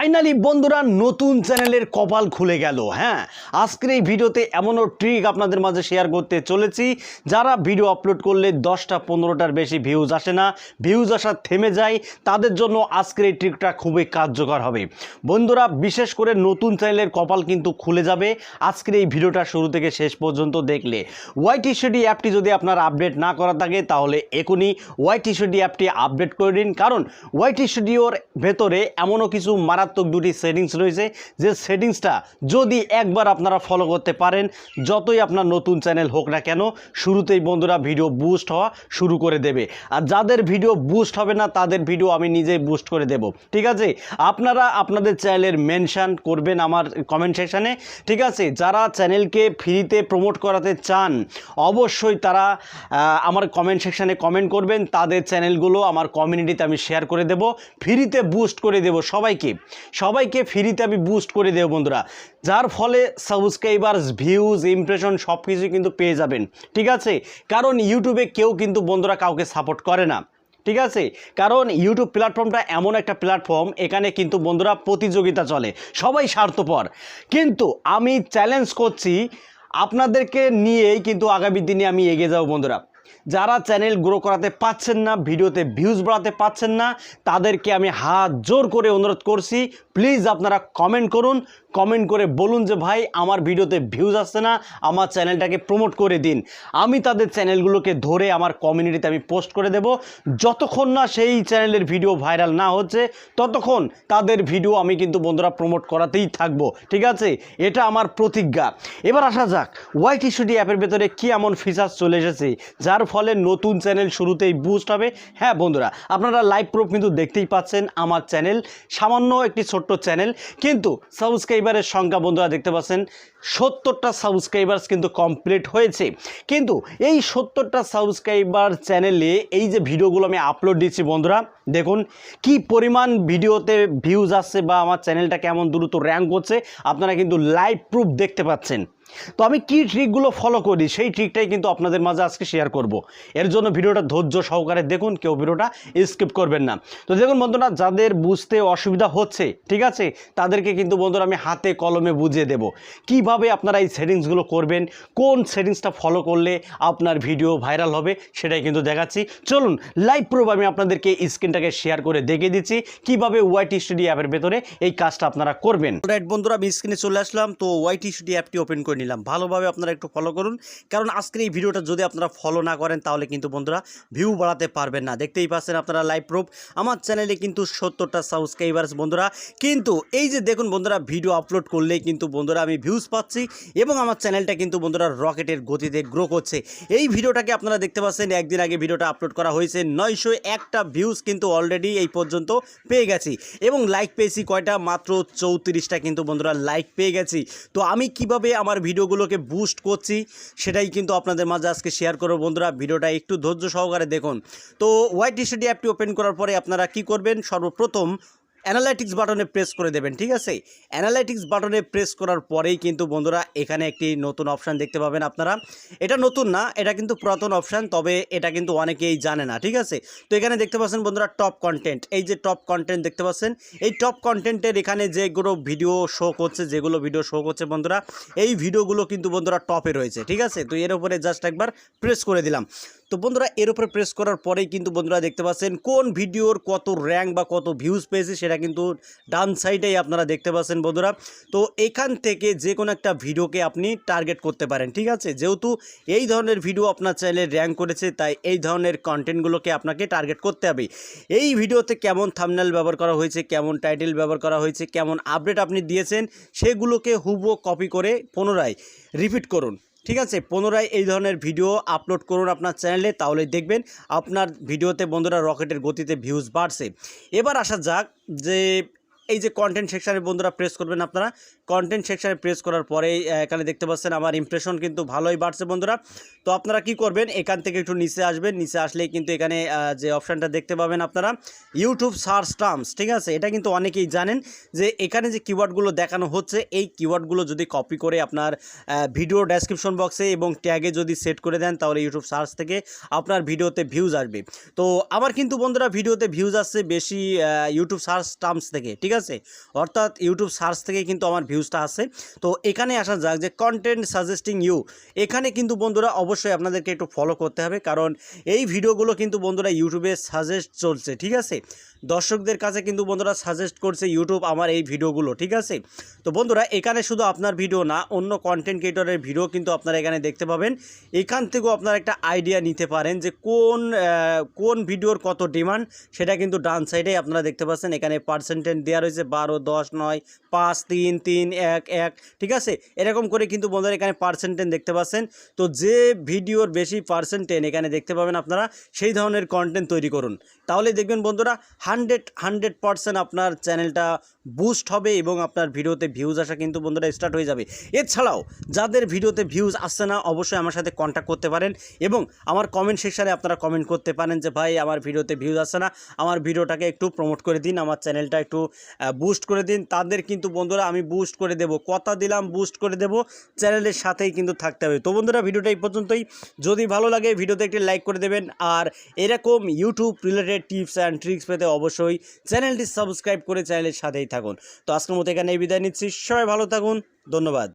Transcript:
Finally বন্ধুরা, নতুন চ্যানেলের কপাল খুলে গেল হ্যাঁ? আজকের এই ভিডিওতে এমনও ট্রিক আপনাদের মাঝে শেয়ার করতে চলেছি। যারা ভিডিও আপলোড করলে দশটা পনেরোটার বেশি ভিউজ আসে না ভিউজ আসা থেমে যায়, তাদের জন্য আজকের এই ট্রিকটা খুবই কার্যকর হবে। বন্ধুরা, বিশেষ করে নতুন চ্যানেলের কপাল কিন্তু খুলে যাবে। আজকের এই ভিডিওটা শুরু থেকে শেষ পর্যন্ত দেখলে। ওয়াইটি স্টুডি অ্যাপটি যদি আপনার আপডেট না করা থাকে, তাহলে এখনই ওয়াইটি স্টুডি অ্যাপটি আপডেট করে দিন। কারণ ওয়াইটি স্টুডিওর ভেতরে এমনও কিছু মারাত্মক দুটি সেটিংস রয়েছে। যে সেটিংসটা যদি একবার আপনারা ফলো করতে পারেন, যতই আপনার নতুন চ্যানেল হোক না কেন, শুরুতেই বন্ধুরা ভিডিও বুস্ট হওয়া শুরু করে দেবে। আর যাদের ভিডিও বুস্ট হবে না, তাদের ভিডিও আমি নিজেই বুস্ট করে দেব। ঠিক আছে? আপনারা আপনাদের চ্যানেলের মেনশন করবেন আমার কমেন্ট সেকশানে ঠিক আছে? যারা চ্যানেলকে ফ্রিতে প্রমোট করাতে চান, অবশ্যই তারা আমার কমেন্ট সেকশানে কমেন্ট করবেন। তাদের চ্যানেলগুলো আমার কমিউনিটিতে আমি শেয়ার করে দেব। ফ্রিতে বুস্ট করে দেব সবাইকে। সবাইকে ফ্রিতে আমি বুস্ট করে দেবো বন্ধুরা। যার ফলে সাবস্ক্রাইবার্স ভিউজ ইমপ্রেশন সব কিছুই কিন্তু পেয়ে যাবেন। ঠিক আছে? কারণ ইউটিউবে কেউ কিন্তু বন্ধুরা কাউকে সাপোর্ট করে না। ঠিক আছে? কারণ ইউটিউব প্ল্যাটফর্মটা এমন একটা প্ল্যাটফর্ম এখানে কিন্তু বন্ধুরা প্রতিযোগিতা চলে। সবাই স্বার্থপর। কিন্তু আমি চ্যালেঞ্জ করছি আপনাদেরকে নিয়েই কিন্তু আগামী দিনে আমি এগিয়ে যাব বন্ধুরা। যারা চ্যানেল গ্রো করাতে পাচ্ছেন না, ভিডিওতে ভিউজ বাড়াতে পাচ্ছেন না, তাদেরকে আমি হাত জোর করে অনুরোধ করছি। প্লিজ আপনারা কমেন্ট করুন। কমেন্ট করে বলুন যে, ভাই, আমার ভিডিওতে ভিউজ আসছে না, আমার চ্যানেলটাকে প্রমোট করে দিন। আমি তাদের চ্যানেলগুলোকে ধরে আমার কমিউনিটিতে আমি পোস্ট করে দেব। যতক্ষণ না সেই চ্যানেলের ভিডিও ভাইরাল না হচ্ছে, ততক্ষণ তাদের ভিডিও আমি কিন্তু বন্ধুরা প্রমোট করাতেই থাকব। ঠিক আছে? এটা আমার প্রতিজ্ঞা। এবার আসা যাক ওয়াইটি স্টুডি অ্যাপের ভেতরে কী এমন ফিচার্স চলে এসেছে যার ফলে নতুন চ্যানেল শুরুতেই বুস্ট হবে। হ্যাঁ বন্ধুরা, আপনারা লাইভ প্রুফ কিন্তু দেখতেই পাচ্ছেন আমার চ্যানেল। সামান্য একটি ছোট্ট চ্যানেল, কিন্তু সাবস্ক্রাইবারের সংখ্যা বন্ধুরা দেখতে পাচ্ছেন, সত্তরটা সাবস্ক্রাইবার্স কিন্তু কমপ্লিট হয়েছে। কিন্তু এই সত্তরটা সাবস্ক্রাইবার চ্যানেলে এই যে ভিডিওগুলো আমি আপলোড দিচ্ছি বন্ধুরা, দেখুন, কি পরিমাণ ভিডিওতে ভিউজ আসছে বা আমার চ্যানেলটা কেমন দ্রুত র্যাঙ্ক করছে আপনারা কিন্তু লাইভ প্রুফ দেখতে পাচ্ছেন। তো আমি কি ট্রিকগুলো ফলো করি? সেই ট্রিকটাই কিন্তু আপনাদের মাঝে আজকে শেয়ার করব। এর জন্য ভিডিওটা ধৈর্য সহকারে দেখুন, কেউ ভিডিওটা স্কিপ করবেন না। তো দেখুন বন্ধুরা, যাদের বুঝতে অসুবিধা হচ্ছে, ঠিক আছে, তাদেরকে কিন্তু বন্ধুরা আমি হাতে কলমে বুঝিয়ে দেব। কীভাবে আপনারা এই সেটিংসগুলো করবেন, কোন সেটিংসটা ফলো করলে আপনার ভিডিও ভাইরাল হবে, সেটাই কিন্তু দেখাচ্ছি। চলুন লাইভ প্রুফ আমি আপনাদেরকে স্ক্রিনটাকে শেয়ার করে দেখিয়ে দিচ্ছি, কীভাবে ওয়াইটি স্টুডিও অ্যাপের ভেতরে এই কাজটা আপনারা করবেন। রাইট বন্ধুরা, আমি স্ক্রিনে চলে আসলাম, তো ওয়াইটি স্টুডিও অ্যাপটি ওপেন করে। নিলাম। ভালোভাবে আপনারা একটু ফলো করুন। কারণ আজকের এই ভিডিওটা যদি আপনারা ফলো না করেন, তাহলে কিন্তু বন্ধুরা ভিউ বাড়াতে পারবেন না। দেখতেই পাচ্ছেন আপনারা লাইভ প্রুফ আমার চ্যানেলে কিন্তু সত্তরটা সাবস্ক্রাইবার্স বন্ধুরা। কিন্তু এই যে দেখুন বন্ধুরা ভিডিও আপলোড করলেই কিন্তু বন্ধুরা আমি ভিউজ পাচ্ছি এবং আমার চ্যানেলটা কিন্তু বন্ধুরা রকেটের গতিতে গ্রো করছে। এই ভিডিওটাকে আপনারা দেখতে পাচ্ছেন, একদিন আগে ভিডিওটা আপলোড করা হয়েছে। নয়শো একটা ভিউজ কিন্তু অলরেডি এই পর্যন্ত পেয়ে গেছি। এবং লাইক পেয়েছি কয়টা? মাত্র চৌত্রিশটা কিন্তু বন্ধুরা লাইক পেয়ে গেছি। তো আমি কীভাবে আমার ভিডিওগুলোকে বুস্ট করছি, সেটাই কিন্তু আপনাদের মাঝে আজকে শেয়ার করব বন্ধুরা। ভিডিওটা একটু ধৈর্য সহকারে দেখুন। তো ওয়াইট স্টুডিও অ্যাপটি ওপেন করার পরে আপনারা কি করবেন? সর্বপ্রথম অ্যানালাইটিক্স বাটনে প্রেস করে দেবেন, ঠিক আছে? অ্যানালাইটিক্স বাটনে প্রেস করার পরেই কিন্তু বন্ধুরা এখানে একটি নতুন অপশান দেখতে পাবেন আপনারা। এটা নতুন না, এটা কিন্তু পুরাতন অপশান তবে এটা কিন্তু অনেকেই জানে না, ঠিক আছে? তো এখানে দেখতে পাচ্ছেন বন্ধুরা টপ কন্টেন্ট এই যে টপ কন্টেন্ট দেখতে পাচ্ছেন, এই টপ কন্টেন্টের এখানে যেগুলো ভিডিও শো করছে, যেগুলো ভিডিও শো করছে বন্ধুরা, এই ভিডিওগুলো কিন্তু বন্ধুরা টপে রয়েছে, ঠিক আছে? তো এর উপরে জাস্ট একবার প্রেস করে দিলাম। তো বন্ধুরা, এর উপরে প্রেস করার পরেই কিন্তু বন্ধুরা দেখতে পাচ্ছেন কোন ভিডিওর কত র্যাঙ্ক বা কত ভিউজ পেয়েছে সেটা কিন্তু ডান সাইডেই আপনারা দেখতে পাচ্ছেন বন্ধুরা। তো এখান থেকে যে কোনো একটা ভিডিওকে আপনি টার্গেট করতে পারেন, ঠিক আছে? যেহেতু এই ধরনের ভিডিও আপনার চ্যানেলে র্যাঙ্ক করেছে, তাই এই ধরনের কন্টেন্টগুলোকে আপনাকে টার্গেট করতে হবে। এই ভিডিওতে কেমন থামনেল ব্যবহার করা হয়েছে, কেমন টাইটেল ব্যবহার করা হয়েছে, কেমন আপডেট আপনি দিয়েছেন, সেগুলোকে হুবো কপি করে পুনরায় রিপিট করুন। ঠিক আছে, পুনরায় এই ধরনের ভিডিও আপলোড করুন আপনার চ্যানেলে তাহলে দেখবেন আপনার ভিডিওতে বন্ধুরা রকেটের গতিতে ভিউজ বাড়ছে। এবার আসা যাক যে এই যে কন্টেন্ট সেকশানে বন্ধুরা প্রেস করবেন আপনারা কন্টেন্ট সেকশানে প্রেস করার আহ, এখানে দেখতে পাচ্ছেন আমার ইমপ্রেশন কিন্তু ভালোই বাড়ছে বন্ধুরা। তো আপনারা কি করবেন? এখান থেকে একটু নিচে আসবেন। নিচে আসলেই কিন্তু এখানে যে অপশানটা দেখতে পাবেন আপনারা ইউটিউব সার্চ টার্মস ঠিক আছে? এটা কিন্তু অনেকেই জানেন যে এখানে যে কিওয়ার্ডগুলো দেখানো হচ্ছে এই কিওয়ার্ডগুলো যদি কপি করে আপনার ভিডিও ডেসক্রিপশন বক্সে এবং ট্যাগে যদি সেট করে দেন তাহলে ইউটিউব সার্চ থেকে আপনার ভিডিওতে ভিউজ আসবে। তো আমার কিন্তু বন্ধুরা ভিডিওতে ভিউজ আসছে বেশি ইউটিউব সার্চ টার্মস থেকে ঠিক আছে? অর্থাৎ ইউটিউব সার্চ থেকে কিন্তু আমার ভিউজটা আসে তো এখানে আসা যাক যে কন্টেন্ট সাজেস্টিং ইউ এখানে কিন্তু বন্ধুরা অবশ্যই আপনাদেরকে একটু ফলো করতে হবে, কারণ এই ভিডিওগুলো কিন্তু বন্ধুরা ইউটিউবে সাজেস্ট চলছে, ঠিক আছে? দর্শকদের কাছে কিন্তু বন্ধুরা সাজেস্ট করছে ইউটিউব আমার এই ভিডিওগুলো, ঠিক আছে? তো বন্ধুরা, এখানে শুধু আপনার ভিডিও না, অন্য কন্টেন্ট ক্রিয়েটরের ভিডিও কিন্তু আপনারা এখানে দেখতে পাবেন। এখান থেকেও আপনারা একটা আইডিয়া নিতে পারেন যে কোন কোন ভিডিওর কত ডিমান্ড সেটা কিন্তু ডান সাইডে আপনারা দেখতে পাচ্ছেন। এখানে পার্সেন্টেজ দেওয়া রয়েছে বারো, দশ, নয়, পাঁচ, তিন তিন এক এক, ঠিক আছে? এরকম করে কিন্তু বন্ধুরা এখানে পার্সেন্টেন দেখতে পাচ্ছেন। তো যে ভিডিওর বেশি পার্সেন্টেন এখানে দেখতে পাবেন আপনারা, সেই ধরনের কন্টেন্ট তৈরি করুন। তাহলে দেখবেন বন্ধুরা হান্ড্রেড হান্ড্রেড পার্সেন্ট আপনার চ্যানেলটা বুস্ট হবে এবং আপনার ভিডিওতে ভিউজ আসা কিন্তু বন্ধুরা স্টার্ট হয়ে যাবে। এছাড়াও, যাদের ভিডিওতে ভিউজ আসছে না, অবশ্যই আমার সাথে কন্ট্যাক্ট করতে পারেন এবং আমার কমেন্ট সেকশানে আপনারা কমেন্ট করতে পারেন যে, ভাই, আমার ভিডিওতে ভিউজ আসছে না, আমার ভিডিওটাকে একটু প্রমোট করে দিন, আমার চ্যানেলটা একটু বুস্ট করে দিন। তাদের কিন্তু বন্ধুরা আমি বুস্ট করে দেব। কথা দিলাম বুস্ট করে দেব। চ্যানেলের সাথেই কিন্তু থাকতে হবে। তো বন্ধুরা, ভিডিওটা এই পর্যন্তই। যদি ভালো লাগে, ভিডিওতে একটি লাইক করে দেবেন। আর এরকম YouTube related tips and tricks পেতে অবশ্যই চ্যানেলটি সাবস্ক্রাইব করে চ্যানেলের সাথেই থাকুন। তো আজকের মতো এখানে বিদায় নিচ্ছি। সবাই ভালো থাকুন। ধন্যবাদ।